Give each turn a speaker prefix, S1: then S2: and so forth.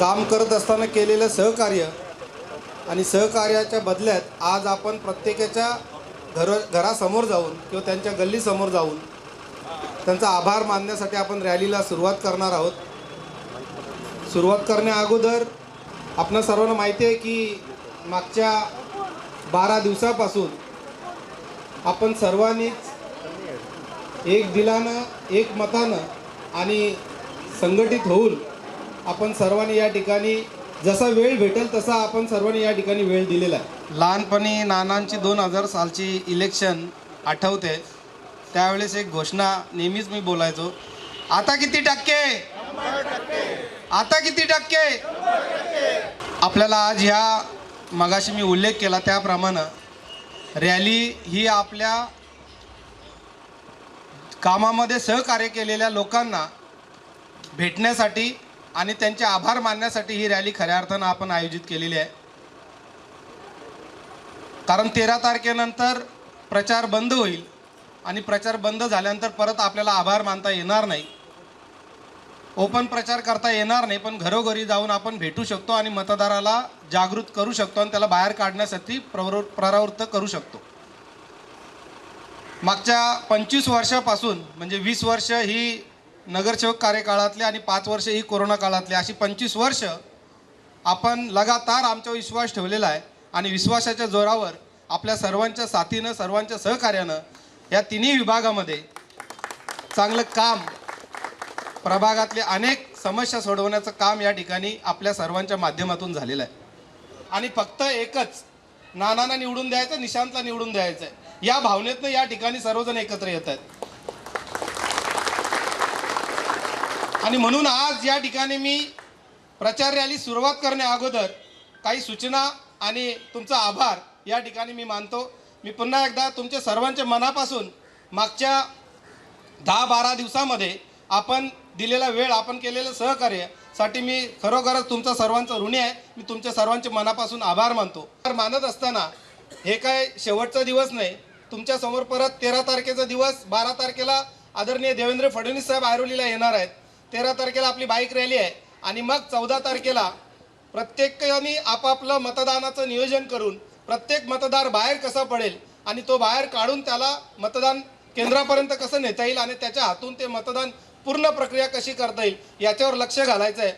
S1: काम करत असताना केलेलं सहकार्य आणि सहकार्याच्या बदल्यात आज आपण प्रत्येकाच्या घर घरासमोर जाऊन किंवा त्यांच्या गल्लीसमोर जाऊन त्यांचा आभार मानण्यासाठी आपण रॅलीला सुरुवात करणार आहोत. सुरुवात करण्या अगोदर आपणा सर्वांना माहिती आहे की मागच्या बारा दिवसापासून आपण सर्वांनीच एक दिलानं एक मतानं आणि संघटित होऊन आपण सर्वांनी या ठिकाणी जसा वेळ भेटेल तसा आपण सर्वांनी या ठिकाणी वेळ दिलेला आहे. लहानपणी नानांची दोन हजार सालची इलेक्शन आठवते. त्यावेळेस एक घोषणा नेहमीच मी बोलायचो. आता किती टक्के? आता किती टक्के? आपल्याला आज ह्या मगाशी मी उल्लेख केला त्याप्रमाणे रॅली ही आपल्या कामामध्ये सहकार्य केलेल्या लोकांना भेटण्यासाठी आणि त्यांचे आभार मानण्यासाठी ही रॅली खऱ्या अर्थानं आपण आयोजित केलेली आहे. कारण तेरा तारखेनंतर प्रचार बंद होईल आणि प्रचार बंद झाल्यानंतर परत आपल्याला आभार मानता येणार नाही. ओपन प्रचार करता येणार नाही पण घरोघरी जाऊन आपण भेटू शकतो आणि मतदाराला जागृत करू शकतो आणि त्याला बाहेर काढण्यासाठी प्रवृ प्रवृत्त करू शकतो. मागच्या पंचवीस वर्षापासून म्हणजे वीस वर्ष ही नगरसेवक कार्यकाळातले आणि पाच वर्ष ही कोरोना काळातले अशी पंचवीस वर्ष आपण लगातार आमच्यावर विश्वास ठेवलेला आहे आणि विश्वासाच्या जोरावर आपल्या सर्वांच्या साथीनं सर्वांच्या सहकार्यानं या तिन्ही विभागामध्ये चांगलं काम प्रभागातले अनेक समस्या सोडवण्याचं काम या ठिकाणी आपल्या सर्वांच्या माध्यमातून झालेलं आहे. आणि फक्त एकच नानांना निवडून द्यायचं निशांतला निवडून द्यायचं आहे. या भावनेतनं या ठिकाणी सर्वजण एकत्र येत आहेत. आणि म्हणून आज या ठिकाणी मी प्रचार रॅली सुरुवात करण्या अगोदर काही सूचना आणि तुमचा आभार या ठिकाणी मी मानतो. मी पुन्हा एकदा तुमच्या सर्वांच्या मनापासून मागच्या दहा बारा दिवसामध्ये आपण दिलेला वेळ आपण केलेलं सहकार्यासाठी मी खरोखरच तुमचा सर्वांचा ऋणी आहे. मी तुमच्या सर्वांचे मनापासून आभार मानतो. तर मानत असताना हे काय शेवटचा दिवस नाही तुमच्यासमोर परत तेरा तारखेचा दिवस बारा तारखेला आदरणीय देवेंद्र फडणवीस साहेब आयरोलीला येणार आहेत. तेरा तारखेला आपली बाईक रॅली आहे. आणि मग चौदा तारखेला प्रत्येकाने आपापलं मतदानाचं नियोजन करून प्रत्येक मतदार बाहेर कसा पडेल आणि तो बाहेर काढून त्याला मतदान केंद्रापर्यंत कसं नेता येईल आणि त्याच्या हातून ते मतदान पूर्ण प्रक्रिया कशी करता येईल याच्यावर लक्ष घालायचं आहे